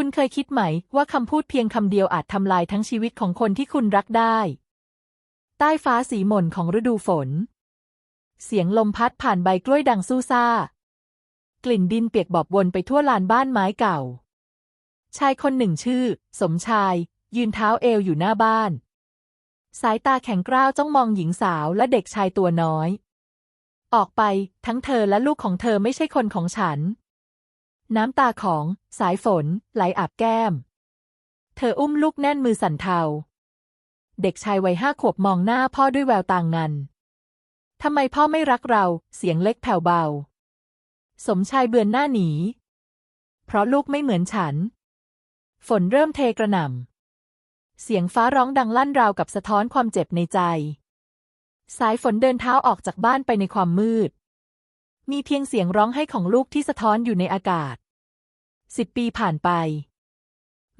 คุณเคยคิดไหมว่าคำพูดเพียงคำเดียวอาจทำลายทั้งชีวิตของคนที่คุณรักได้ ใต้ฟ้าสีหม่นของฤดูฝน เสียงลมพัดผ่านใบกล้วยดังสู้ซ่า กลิ่นดินเปียกบอบวนไปทั่วลานบ้านไม้เก่า ชายคนหนึ่งชื่อ สมชาย ยืนเท้าเอวอยู่หน้าบ้าน สายตาแข็งกร้าวจ้องมองหญิงสาวและเด็กชายตัวน้อย ออกไปทั้งเธอและลูกของเธอไม่ใช่คนของฉัน น้ำตาของสายฝนไหลอาบแก้ม เธออุ้มลูกแน่นมือสั่นเทา เด็กชายวัยห้าขวบมองหน้าพ่อด้วยแววต่างงัน ทำไมพ่อไม่รักเรา เสียงเล็กแผ่วเบา สมชายเบือนหน้าหนี เพราะลูกไม่เหมือนฉัน ฝนเริ่มเทกระหน่ำ เสียงฟ้าร้องดังลั่นราวกับสะท้อนความเจ็บในใจ สายฝนเดินเท้าออกจากบ้านไปในความมืด มีเพียงเสียงร้องไห้ของลูกที่สะท้อนอยู่ในอากาศสิบปีผ่านไป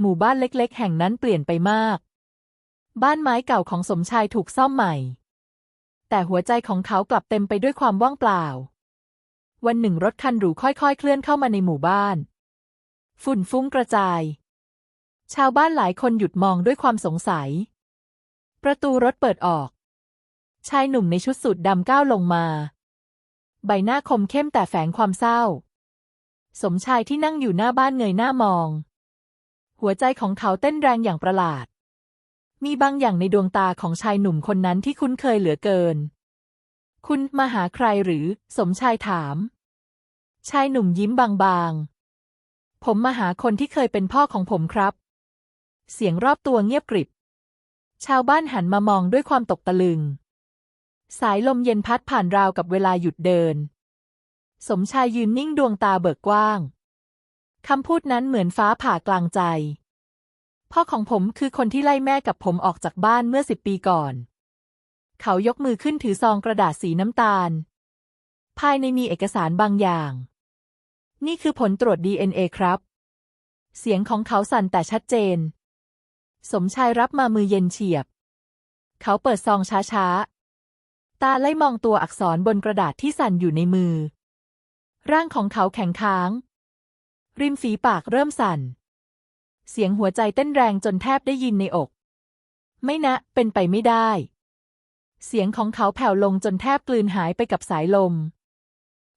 หมู่บ้านเล็กๆ แห่งนั้นเปลี่ยนไปมาก บ้านไม้เก่าของสมชายถูกซ่อมใหม่ แต่หัวใจของเขากลับเต็มไปด้วยความว่างเปล่า วันหนึ่งรถคันหรูค่อยๆ เคลื่อนเข้ามาในหมู่บ้าน ฝุ่นฟุ้งกระจาย ชาวบ้านหลายคนหยุดมองด้วยความสงสัย ประตูรถเปิดออก ชายหนุ่มในชุดสูทดำก้าวลงมา ใบหน้าคมเข้มแต่แฝงความเศร้า สมชายที่นั่งอยู่หน้าบ้านเงยหน้ามอง หัวใจของเขาเต้นแรงอย่างประหลาด มีบางอย่างในดวงตาของชายหนุ่มคนนั้นที่คุ้นเคยเหลือเกิน คุณมาหาใครหรือ สมชายถาม ชายหนุ่มยิ้มบางๆ ผมมาหาคนที่เคยเป็นพ่อของผมครับ เสียงรอบตัวเงียบกริบ ชาวบ้านหันมามองด้วยความตกตะลึง สายลมเย็นพัดผ่านราวกับเวลาหยุดเดิน สมชายยืนนิ่งดวงตาเบิกกว้าง คำพูดนั้นเหมือนฟ้าผ่ากลางใจ พ่อของผมคือคนที่ไล่แม่กับผมออกจากบ้านเมื่อสิบปีก่อน เขายกมือขึ้นถือซองกระดาษสีน้ำตาล ภายในมีเอกสารบางอย่าง นี่คือผลตรวจ DNA ครับ เสียงของเขาสั่นแต่ชัดเจน สมชายรับมามือเย็นเฉียบ เขาเปิดซองช้าๆ ตาไล่มองตัวอักษรบนกระดาษที่สั่นอยู่ในมือ ร่างของเขาแข็งค้าง ริมฝีปากเริ่มสั่น เสียงหัวใจเต้นแรงจนแทบได้ยินในอก ไม่นะ เป็นไปไม่ได้ เสียงของเขาแผ่วลงจนแทบกลืนหายไปกับสายลม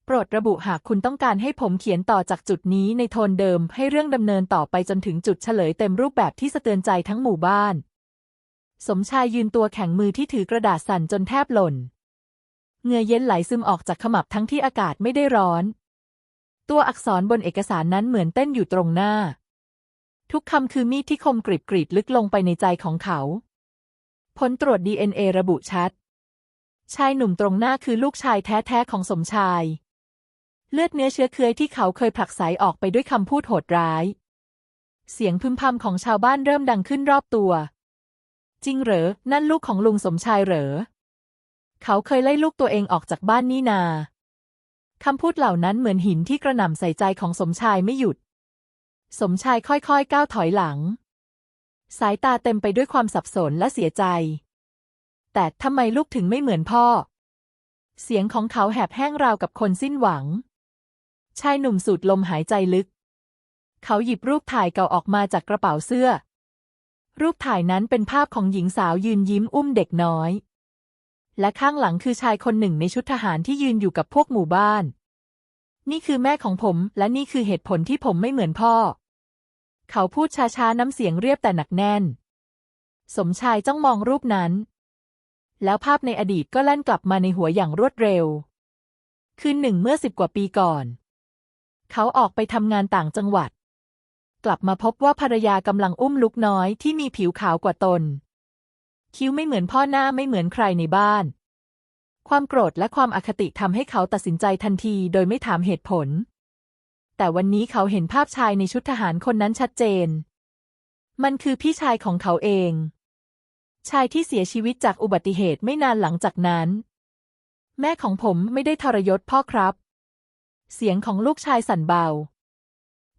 โปรดระบุหากคุณต้องการให้ผมเขียนต่อจากจุดนี้ในโทนเดิมให้เรื่องดำเนินต่อไปจนถึงจุดเฉลยเต็มรูปแบบที่สะเตือนใจทั้งหมู่บ้าน สมชายยืนตัวแข็งมือที่ถือกระดาษสั่นจนแทบหล่นเงื่อเย็นไหลซึมออกจากขมับทั้งที่อากาศไม่ได้ร้อน ตัวอักษรบนเอกสารนั้นเหมือนเต้นอยู่ตรงหน้า ทุกคำคือมีดที่คมกริบกรีดลึกลงไปในใจของเขา ผลตรวจ DNA ระบุชัด ชายหนุ่มตรงหน้าคือลูกชายแท้ๆของสมชาย เลือดเนื้อเชื้อเคือยที่เขาเคยผลักไสออกไปด้วยคำพูดโหดร้าย เสียงพึมพำของชาวบ้านเริ่มดังขึ้นรอบตัว จริงเหรอ นั่นลูกของลุงสมชายเหรอ เขาเคยไล่ลูกตัวเองออกจากบ้านนี่นาคำพูดเหล่านั้นเหมือนหินที่กระหน่ำใส่ใจของสมชายไม่หยุด สมชายค่อยๆก้าวถอยหลัง สายตาเต็มไปด้วยความสับสนและเสียใจ แต่ทำไมลูกถึงไม่เหมือนพ่อ เสียงของเขาแหบแห้งราวกับคนสิ้นหวัง ชายหนุ่มสูดลมหายใจลึก เขาหยิบรูปถ่ายเก่าออกมาจากกระเป๋าเสื้อ รูปถ่ายนั้นเป็นภาพของหญิงสาวยืนยิ้มอุ้มเด็กน้อย และข้างหลังคือชายคนหนึ่งในชุดทหารที่ยืนอยู่กับพวกหมู่บ้าน นี่คือแม่ของผม และนี่คือเหตุผลที่ผมไม่เหมือนพ่อ เขาพูดช้าๆน้ำเสียงเรียบแต่หนักแน่น สมชายจ้องมองรูปนั้น แล้วภาพในอดีตก็แล่นกลับมาในหัวอย่างรวดเร็ว คืนหนึ่งเมื่อสิบกว่าปีก่อน เขาออกไปทำงานต่างจังหวัด กลับมาพบว่าภรรยากำลังอุ้มลูกน้อยที่มีผิวขาวกว่าตน คิ้วไม่เหมือนพ่อหน้าไม่เหมือนใครในบ้าน ความโกรธและความอคติทำให้เขาตัดสินใจทันทีโดยไม่ถามเหตุผล แต่วันนี้เขาเห็นภาพชายในชุดทหารคนนั้นชัดเจน มันคือพี่ชายของเขาเอง ชายที่เสียชีวิตจากอุบัติเหตุไม่นานหลังจากนั้น แม่ของผมไม่ได้ทรยศพ่อครับ เสียงของลูกชายสั่นเบา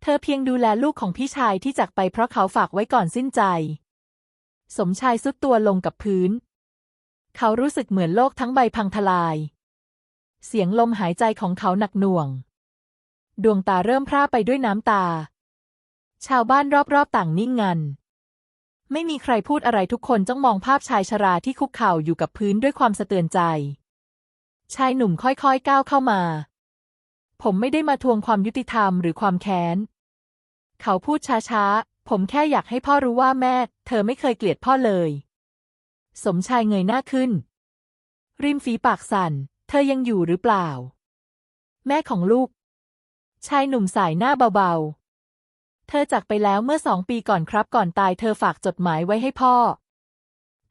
เธอเพียงดูแลลูกของพี่ชายที่จากไปเพราะเขาฝากไว้ก่อนสิ้นใจ สมชายสุดตัวลงกับพื้น เขารู้สึกเหมือนโลกทั้งใบพังทลาย เสียงลมหายใจของเขาหนักหน่วง ดวงตาเริ่มพร่าไปด้วยน้ำตา ชาวบ้านรอบๆต่างนิ่งงัน ไม่มีใครพูดอะไรทุกคนจ้องมองภาพชายชราที่คุกเข่าอยู่กับพื้นด้วยความสะเตือนใจ ชายหนุ่มค่อยๆก้าวเข้ามา ผมไม่ได้มาทวงความยุติธรรมหรือความแค้น เขาพูดช้าๆ ผมแค่อยากให้พ่อรู้ว่าแม่ เธอไม่เคยเกลียดพ่อเลย สมชายเงยหน้าขึ้น ริมฝีปากสั่น เธอยังอยู่หรือเปล่า แม่ของลูก ชายหนุ่มสายหน้าเบาๆ เธอจากไปแล้วเมื่อสองปีก่อนครับก่อนตายเธอฝากจดหมายไว้ให้พ่อ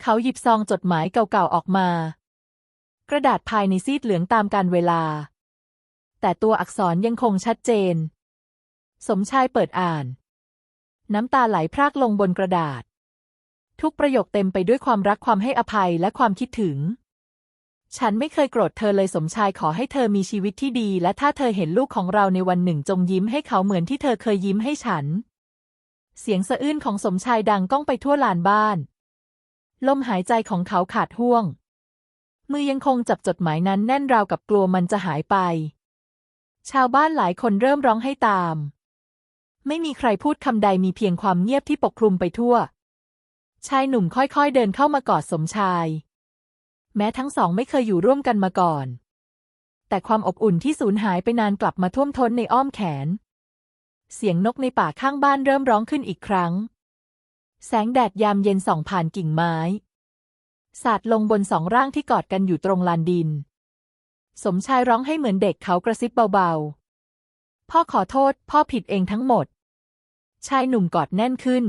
เขาหยิบซองจดหมายเก่าๆออกมา กระดาษภายในซีดเหลืองตามการเวลา แต่ตัวอักษรยังคงชัดเจน สมชายเปิดอ่าน น้ำตาไหลพรากลงบนกระดาษ ทุกประโยคเต็มไปด้วยความรักความให้อภัยและความคิดถึง ฉันไม่เคยโกรธเธอเลยสมชายขอให้เธอมีชีวิตที่ดี และถ้าเธอเห็นลูกของเราในวันหนึ่งจงยิ้มให้เขาเหมือนที่เธอเคยยิ้มให้ฉัน เสียงสะอื้นของสมชายดังก้องไปทั่วลานบ้าน ลมหายใจของเขาขาดห่วง มือยังคงจับจดหมายนั้นแน่นราวกับกลัวมันจะหายไป ชาวบ้านหลายคนเริ่มร้องให้ตาม ไม่มีใครพูดคำใดมีเพียงความเงียบที่ปกคลุมไปทั่ว ชายหนุ่มค่อยๆเดินเข้ามากอดสมชาย แม้ทั้งสองไม่เคยอยู่ร่วมกันมาก่อน แต่ความอบอุ่นที่สูญหายไปนานกลับมาท่วมท้นในอ้อมแขน เสียงนกในป่าข้างบ้านเริ่มร้องขึ้นอีกครั้ง แสงแดดยามเย็นส่องผ่านกิ่งไม้ สาดลงบนสองร่างที่กอดกันอยู่ตรงลานดิน สมชายร้องให้เหมือนเด็กเขากระซิบเบาๆพ่อขอโทษ พ่อผิดเองทั้งหมด ชายหนุ่มกอดแน่นขึ้น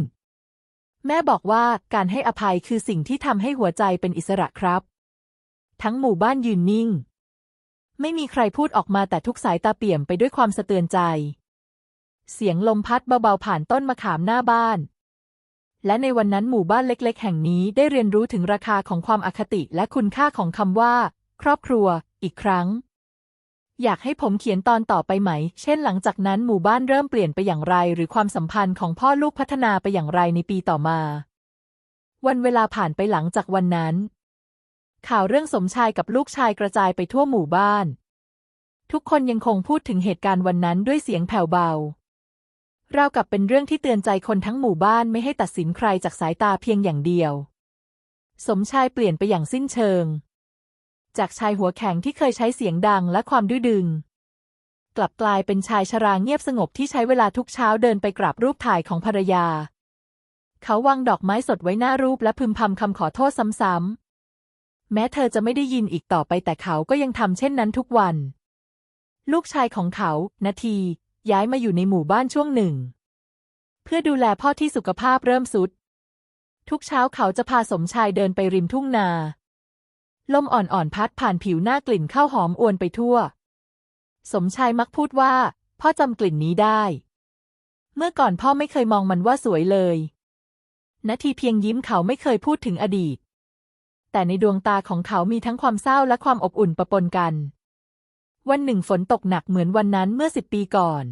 แม่บอกว่าการให้อภัยคือสิ่งที่ทำให้หัวใจเป็นอิสระครับ ทั้งหมู่บ้านยืนนิ่ง ไม่มีใครพูดออกมาแต่ทุกสายตาเปี่ยมไปด้วยความสะเตือนใจ เสียงลมพัดเบาๆผ่านต้นมะขามหน้าบ้าน และในวันนั้นหมู่บ้านเล็กๆ แห่งนี้ได้เรียนรู้ถึงราคาของความอคติและคุณค่าของคำว่า ครอบครัว อีกครั้ง อยากให้ผมเขียนตอนต่อไปไหม เช่นหลังจากนั้นหมู่บ้านเริ่มเปลี่ยนไปอย่างไร หรือความสัมพันธ์ของพ่อลูกพัฒนาไปอย่างไรในปีต่อมา วันเวลาผ่านไปหลังจากวันนั้น ข่าวเรื่องสมชายกับลูกชายกระจายไปทั่วหมู่บ้าน ทุกคนยังคงพูดถึงเหตุการณ์วันนั้นด้วยเสียงแผ่วเบา เรากับเป็นเรื่องที่เตือนใจคนทั้งหมู่บ้านไม่ให้ตัดสินใครจากสายตาเพียงอย่างเดียว สมชายเปลี่ยนไปอย่างสิ้นเชิง จากชายหัวแข็งที่เคยใช้เสียงดังและความดื้อดึง กลับกลายเป็นชายชราเงียบสงบที่ใช้เวลาทุกเช้าเดินไปกราบรูปถ่ายของภรรยา เขาวางดอกไม้สดไว้หน้ารูปและพึมพำคำขอโทษซ้ำๆ แม้เธอจะไม่ได้ยินอีกต่อไปแต่เขาก็ยังทำเช่นนั้นทุกวัน ลูกชายของเขา นาที ย้ายมาอยู่ในหมู่บ้านช่วงหนึ่ง เพื่อดูแลพ่อที่สุขภาพเริ่มสุด ทุกเช้าเขาจะพาสมชายเดินไปริมทุ่งนา ลมอ่อนๆพัดผ่านผิวหน้ากลิ่นข้าวหอมอวนไปทั่ว สมชายมักพูดว่า พ่อจำกลิ่นนี้ได้ เมื่อก่อนพ่อไม่เคยมองมันว่าสวยเลยนาทีเพียงยิ้มเขาไม่เคยพูดถึงอดีต แต่ในดวงตาของเขามีทั้งความเศร้าและความอบอุ่นปะปนกัน วันหนึ่งฝนตกหนักเหมือนวันนั้นเมื่อสิบปีก่อน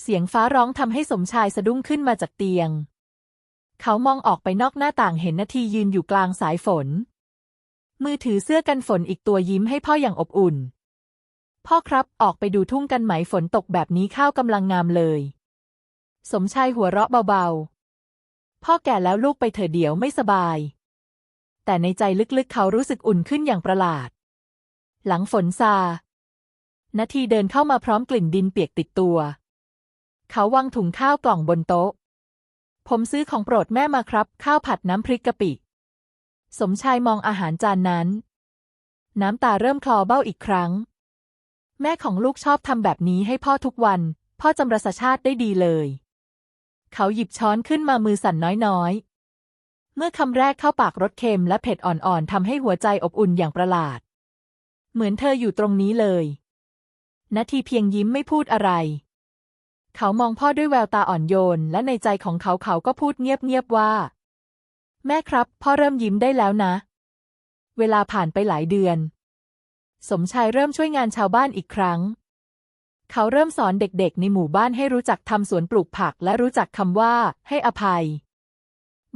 เสียงฟ้าร้องทำให้สมชายสะดุ้งขึ้นมาจากเตียง เขามองออกไปนอกหน้าต่างเห็นนาทียืนอยู่กลางสายฝน มือถือเสื้อกันฝนอีกตัวยิ้มให้พ่ออย่างอบอุ่น พ่อครับออกไปดูทุ่งกันไหมฝนตกแบบนี้ข้าวกำลังงามเลย สมชายหัวเราะเบาๆ พ่อแก่แล้วลูกไปเถอะเดี๋ยวไม่สบาย แต่ในใจลึกๆเขารู้สึกอุ่นขึ้นอย่างประหลาด หลังฝนซานาทีเดินเข้ามาพร้อมกลิ่นดินเปียกติดตัว เขาวางถุงข้าวกล่องบนโต๊ะ ผมซื้อของโปรดแม่มาครับ ข้าวผัดน้ำพริกกะปิ สมชายมองอาหารจานนั้น น้ำตาเริ่มคลอเบ้าอีกครั้ง แม่ของลูกชอบทำแบบนี้ให้พ่อทุกวัน พ่อจำรสชาติได้ดีเลย เขาหยิบช้อนขึ้นมามือสั่นน้อยๆ เมื่อคำแรกเข้าปากรสเค็มและเผ็ดอ่อนๆทำให้หัวใจอบอุ่นอย่างประหลาด เหมือนเธออยู่ตรงนี้เลยนาทีเพียงยิ้มไม่พูดอะไร เขามองพ่อด้วยแววตาอ่อนโยน และในใจของเขาเขาก็พูดเงียบๆว่า แม่ครับ พ่อเริ่มยิ้มได้แล้วนะ เวลาผ่านไปหลายเดือน สมชายเริ่มช่วยงานชาวบ้านอีกครั้ง เขาเริ่มสอนเด็กๆ ในหมู่บ้านให้รู้จักทำสวนปลูกผักและรู้จักคำว่า ให้อภัย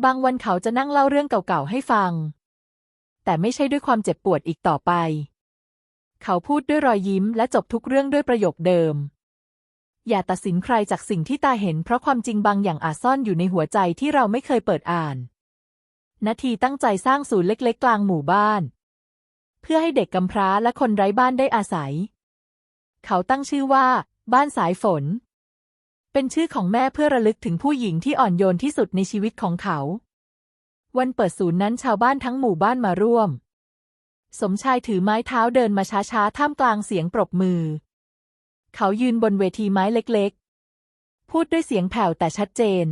บางวันเขาจะนั่งเล่าเรื่องเก่าๆ ให้ฟัง แต่ไม่ใช่ด้วยความเจ็บปวดอีกต่อไป เขาพูดด้วยรอยยิ้มและจบทุกเรื่องด้วยประโยคเดิมอย่าตัดสินใครจากสิ่งที่ตาเห็นเพราะความจริงบางอย่างอาจซ่อนอยู่ในหัวใจที่เราไม่เคยเปิดอ่าน นาทีตั้งใจสร้างศูนย์เล็กๆ กลางหมู่บ้าน เพื่อให้เด็กกำพร้าและคนไร้บ้านได้อาศัย เขาตั้งชื่อว่า บ้านสายฝน เป็นชื่อของแม่เพื่อระลึกถึงผู้หญิงที่อ่อนโยนที่สุดในชีวิตของเขา วันเปิดศูนย์นั้นชาวบ้านทั้งหมู่บ้านมาร่วม สมชายถือไม้เท้าเดินมาช้าๆ ท่ามกลางเสียงปรบมือ เขายืนบนเวทีไม้เล็กๆ พูดด้วยเสียงแผ่วแต่ชัดเจน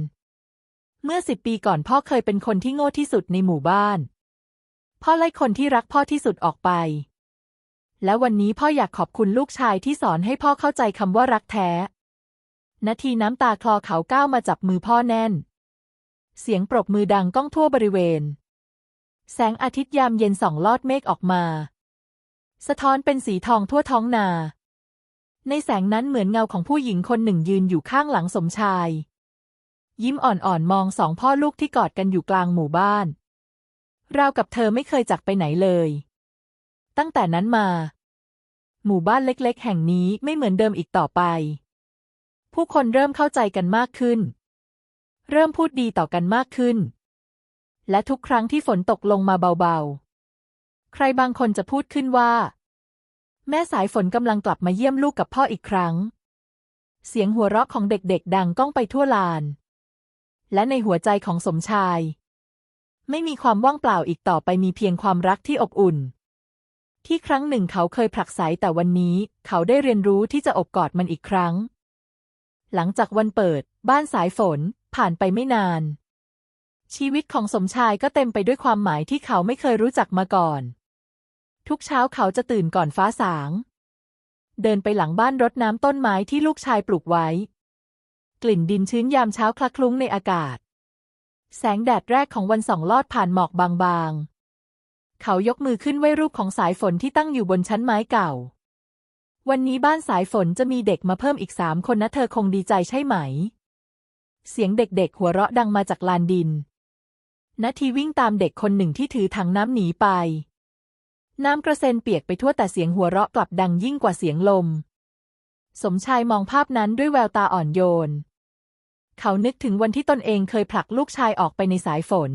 เมื่อสิบปีก่อนพ่อเคยเป็นคนที่โง่ที่สุดในหมู่บ้าน พ่อไล่คนที่รักพ่อที่สุดออกไป และวันนี้พ่ออยากขอบคุณลูกชายที่สอนให้พ่อเข้าใจคำว่ารักแท้ นาทีน้ำตาคลอเขาก้าวมาจับมือพ่อแน่น เสียงปรบมือดังก้องทั่วบริเวณ แสงอาทิตย์ยามเย็นส่องลอดเมฆออกมา สะท้อนเป็นสีทองทั่วท้องนา ในแสงนั้นเหมือนเงาของผู้หญิงคนหนึ่งยืนอยู่ข้างหลังสมชาย ยิ้มอ่อนๆมองสองพ่อลูกที่กอดกันอยู่กลางหมู่บ้านราวกับเธอไม่เคยจากไปไหนเลย ตั้งแต่นั้นมา หมู่บ้านเล็กๆ แห่งนี้ไม่เหมือนเดิมอีกต่อไป ผู้คนเริ่มเข้าใจกันมากขึ้น เริ่มพูดดีต่อกันมากขึ้น และทุกครั้งที่ฝนตกลงมาเบาๆ ใครบางคนจะพูดขึ้นว่า แม่สายฝนกำลังกลับมาเยี่ยมลูกกับพ่ออีกครั้ง เสียงหัวเราะของเด็กๆ ดังก้องไปทั่วลาน และในหัวใจของสมชาย ไม่มีความว่างเปล่าอีกต่อไปมีเพียงความรักที่อบอุ่น ที่ครั้งหนึ่งเขาเคยผลักไสแต่วันนี้เขาได้เรียนรู้ที่จะอบกอดมันอีกครั้ง หลังจากวันเปิด บ้านสายฝน ผ่านไปไม่นาน ชีวิตของสมชายก็เต็มไปด้วยความหมายที่เขาไม่เคยรู้จักมาก่อน ทุกเช้าเขาจะตื่นก่อนฟ้าสางเดินไปหลังบ้านรดน้ำต้นไม้ที่ลูกชายปลูกไว้ กลิ่นดินชื้นยามเช้าคละคลุ้งในอากาศ แสงแดดแรกของวันส่องลอดผ่านหมอกบางๆ เขายกมือขึ้นไหว้รูปของสายฝนที่ตั้งอยู่บนชั้นไม้เก่า วันนี้บ้านสายฝนจะมีเด็กมาเพิ่มอีกสามคนนะเธอคงดีใจใช่ไหม เสียงเด็กๆ หัวเราะดังมาจากลานดินนาทีวิ่งตามเด็กคนหนึ่งที่ถือถังน้ำหนีไป น้ำกระเซ็นเปียกไปทั่วแต่เสียงหัวเราะกลับดังยิ่งกว่าเสียงลม สมชายมองภาพนั้นด้วยแววตาอ่อนโยน เขานึกถึงวันที่ตนเองเคยผลักลูกชายออกไปในสายฝน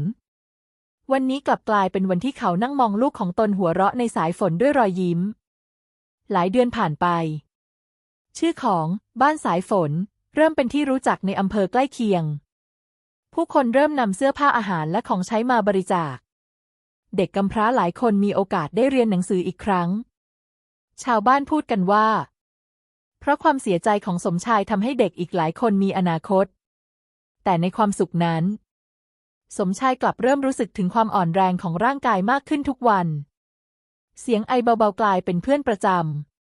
วันนี้กลับกลายเป็นวันที่เขานั่งมองลูกของตนหัวเราะในสายฝนด้วยรอยยิ้ม หลายเดือนผ่านไป ชื่อของบ้านสายฝนเริ่มเป็นที่รู้จักในอำเภอใกล้เคียง ผู้คนเริ่มนำเสื้อผ้าอาหารและของใช้มาบริจาค เด็กกำพร้าหลายคนมีโอกาสได้เรียนหนังสืออีกครั้ง ชาวบ้านพูดกันว่า เพราะความเสียใจของสมชายทำให้เด็กอีกหลายคนมีอนาคต แต่ในความสุขนั้น สมชายกลับเริ่มรู้สึกถึงความอ่อนแรงของร่างกายมากขึ้นทุกวัน เสียงไอเบาๆกลายเป็นเพื่อนประจ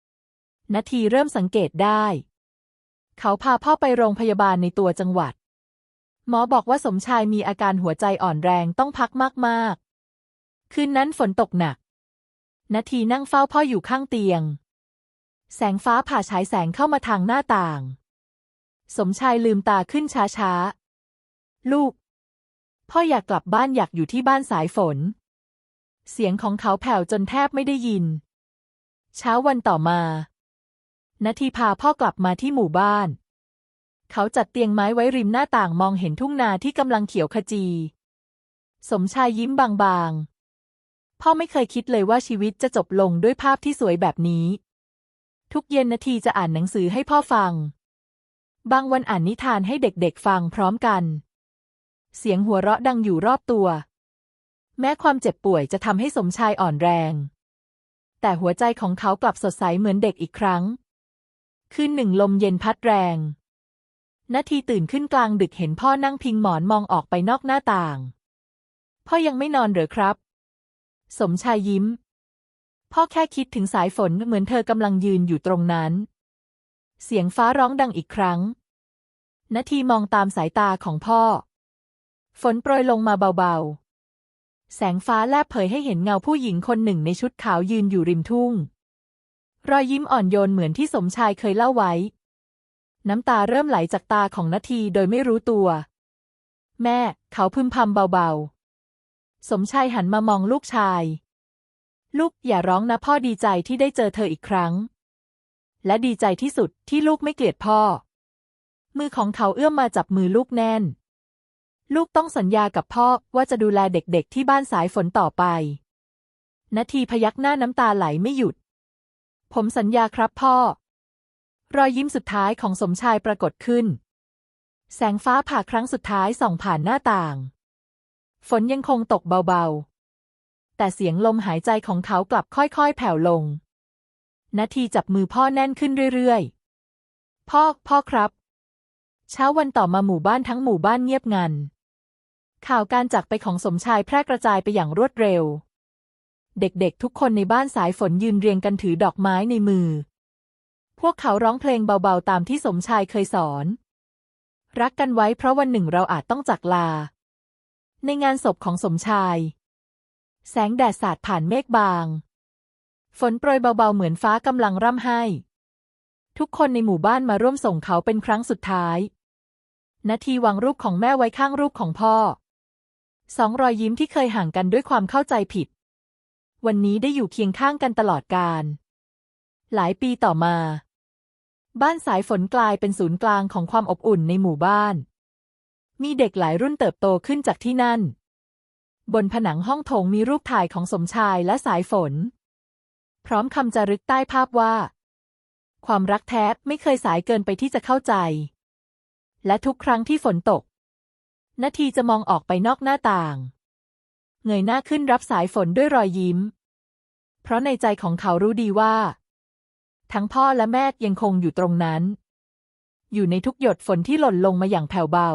ำนาทีเริ่มสังเกตได้ เขาพาพ่อไปโรงพยาบาลในตัวจังหวัด หมอบอกว่าสมชายมีอาการหัวใจอ่อนแรงต้องพักมากๆ คืนนั้นฝนตกหนักนาทีนั่งเฝ้าพ่ออยู่ข้างเตียง แสงฟ้าผ่าฉายแสงเข้ามาทางหน้าต่าง สมชายลืมตาขึ้นช้าๆ ลูก พ่ออยากกลับบ้านอยากอยู่ที่บ้านสายฝน เสียงของเขาแผ่วจนแทบไม่ได้ยิน เช้าวันต่อมานาทีพาพ่อกลับมาที่หมู่บ้าน เขาจัดเตียงไม้ไว้ริมหน้าต่างมองเห็นทุ่งนาที่กำลังเขียวขจี สมชายยิ้มบางๆ พ่อไม่เคยคิดเลยว่าชีวิตจะจบลงด้วยภาพที่สวยแบบนี้ ทุกเย็นนาทีจะอ่านหนังสือให้พ่อฟัง บางวันอ่านนิทานให้เด็กๆฟังพร้อมกัน เสียงหัวเราะดังอยู่รอบตัว แม้ความเจ็บป่วยจะทำให้สมชายอ่อนแรง แต่หัวใจของเขากลับสดใสเหมือนเด็กอีกครั้ง คืนหนึ่งลมเย็นพัดแรงนาทีตื่นขึ้นกลางดึกเห็นพ่อนั่งพิงหมอนมองออกไปนอกหน้าต่าง พ่อยังไม่นอนเหรอครับ สมชายยิ้ม พ่อแค่คิดถึงสายฝนเหมือนเธอกำลังยืนอยู่ตรงนั้น เสียงฟ้าร้องดังอีกครั้งนาทีมองตามสายตาของพ่อ ฝนโปรยลงมาเบาๆ แสงฟ้าแลบเผยให้เห็นเงาผู้หญิงคนหนึ่งในชุดขาวยืนอยู่ริมทุ่ง รอยยิ้มอ่อนโยนเหมือนที่สมชายเคยเล่าไว้ น้ำตาเริ่มไหลจากตาของนาทีโดยไม่รู้ตัว แม่ เขาพึมพำเบาๆ สมชายหันมามองลูกชาย ลูกอย่าร้องนะพ่อดีใจที่ได้เจอเธออีกครั้ง และดีใจที่สุดที่ลูกไม่เกลียดพ่อ มือของเขาเอื้อมมาจับมือลูกแน่น ลูกต้องสัญญากับพ่อว่าจะดูแลเด็กๆที่บ้านสายฝนต่อไป นาทีพยักหน้าน้ำตาไหลไม่หยุด ผมสัญญาครับพ่อ รอยยิ้มสุดท้ายของสมชายปรากฏขึ้น แสงฟ้าผ่าครั้งสุดท้ายส่องผ่านหน้าต่าง ฝนยังคงตกเบาๆ แต่เสียงลมหายใจของเขากลับค่อยๆ แผ่วลง นาทีจับมือพ่อแน่นขึ้นเรื่อยๆ พ่อ พ่อครับ เช้าวันต่อมาหมู่บ้านทั้งหมู่บ้านเงียบงัน ข่าวการจากไปของสมชายแพร่กระจายไปอย่างรวดเร็ว เด็กๆ ทุกคนในบ้านสายฝนยืนเรียงกันถือดอกไม้ในมือ พวกเขาร้องเพลงเบาๆ ตามที่สมชายเคยสอน รักกันไว้เพราะวันหนึ่งเราอาจต้องจากลา ในงานศพของสมชาย แสงแดดสาดผ่านเมฆบาง ฝนโปรยเบาๆ เหมือนฟ้ากำลังร่ำไห้ ทุกคนในหมู่บ้านมาร่วมส่งเขาเป็นครั้งสุดท้ายนาทีวางรูปของแม่ไว้ข้างรูปของพ่อ สองรอยยิ้มที่เคยห่างกันด้วยความเข้าใจผิด วันนี้ได้อยู่เคียงข้างกันตลอดกาลหลายปีต่อมา บ้านสายฝนกลายเป็นศูนย์กลางของความอบอุ่นในหมู่บ้าน มีเด็กหลายรุ่นเติบโตขึ้นจากที่นั่น บนผนังห้องโถงมีรูปถ่ายของสมชายและสายฝน พร้อมคำจารึกใต้ภาพว่า ความรักแท้ไม่เคยสายเกินไปที่จะเข้าใจ และทุกครั้งที่ฝนตก นาทีจะมองออกไปนอกหน้าต่าง เงยหน้าขึ้นรับสายฝนด้วยรอยยิ้ม เพราะในใจของเขารู้ดีว่า ทั้งพ่อและแม่ยังคงอยู่ตรงนั้น อยู่ในทุกหยดฝนที่หล่นลงมาอย่างแผ่วเบา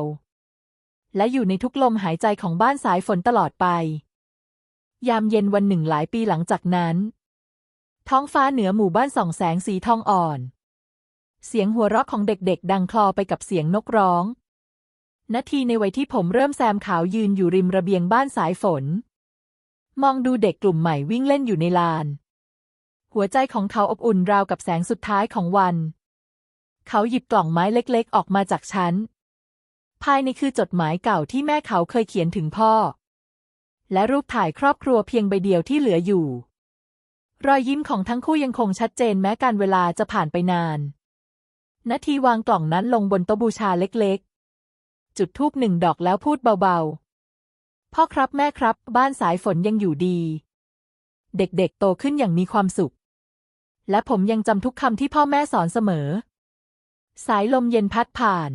และอยู่ในทุกลมหายใจของบ้านสายฝนตลอดไป ยามเย็นวันหนึ่งหลายปีหลังจากนั้น ท้องฟ้าเหนือหมู่บ้านส่องแสงสีทองอ่อน เสียงหัวเราะของเด็กๆ ดังคลอไปกับเสียงนกร้อง นาทีในวัยที่ผมเริ่มแซมขาวยืนอยู่ริมระเบียงบ้านสายฝน มองดูเด็กกลุ่มใหม่วิ่งเล่นอยู่ในลาน หัวใจของเขาอบอุ่นราวกับแสงสุดท้ายของวัน เขาหยิบกล่องไม้เล็กๆ ออกมาจากชั้น ภายในคือจดหมายเก่าที่แม่เขาเคยเขียนถึงพ่อ และรูปถ่ายครอบครัวเพียงใบเดียวที่เหลืออยู่ รอยยิ้มของทั้งคู่ยังคงชัดเจนแม้การเวลาจะผ่านไปนานนาทีวางกล่องนั้นลงบนโต๊ะบูชาเล็กๆ จุดธูปหนึ่งดอกแล้วพูดเบาๆ พ่อครับแม่ครับ บ้านสายฝนยังอยู่ดี เด็กๆโตขึ้นอย่างมีความสุข และผมยังจำทุกคำที่พ่อแม่สอนเสมอ สายลมเย็นพัดผ่าน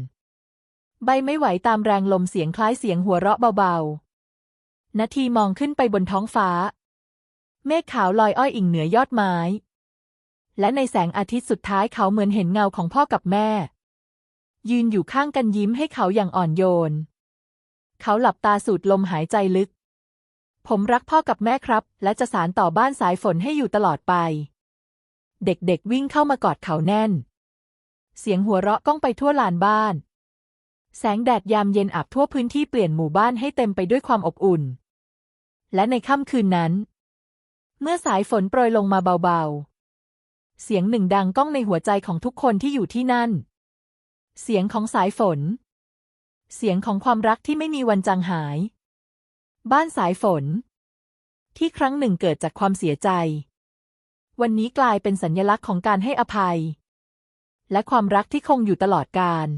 ใบไม่ไหวตามแรงลมเสียงคล้ายเสียงหัวเราะเบาๆ นาทีมองขึ้นไปบนท้องฟ้า เมฆขาวลอยอ้อยอิงเหนือยอดไม้ และในแสงอาทิตย์สุดท้ายเขาเหมือนเห็นเงาของพ่อกับแม่ ยืนอยู่ข้างกันยิ้มให้เขาอย่างอ่อนโยน เขาหลับตาสูดลมหายใจลึก ผมรักพ่อกับแม่ครับ และจะสารต่อบ้านสายฝนให้อยู่ตลอดไป เด็กๆวิ่งเข้ามากอดเขาแน่น เสียงหัวเราะก้องไปทั่วลานบ้าน แสงแดดยามเย็นอาบทั่วพื้นที่เปลี่ยนหมู่บ้านให้เต็มไปด้วยความอบอุ่น และในค่ำคืนนั้น เมื่อสายฝนโปรยลงมาเบาๆ เสียงหนึ่งดังก้องในหัวใจของทุกคนที่อยู่ที่นั่น เสียงของสายฝน เสียงของความรักที่ไม่มีวันจางหาย บ้านสายฝน ที่ครั้งหนึ่งเกิดจากความเสียใจ วันนี้กลายเป็นสัญลักษณ์ของการให้อภัย และความรักที่คงอยู่ตลอดกาล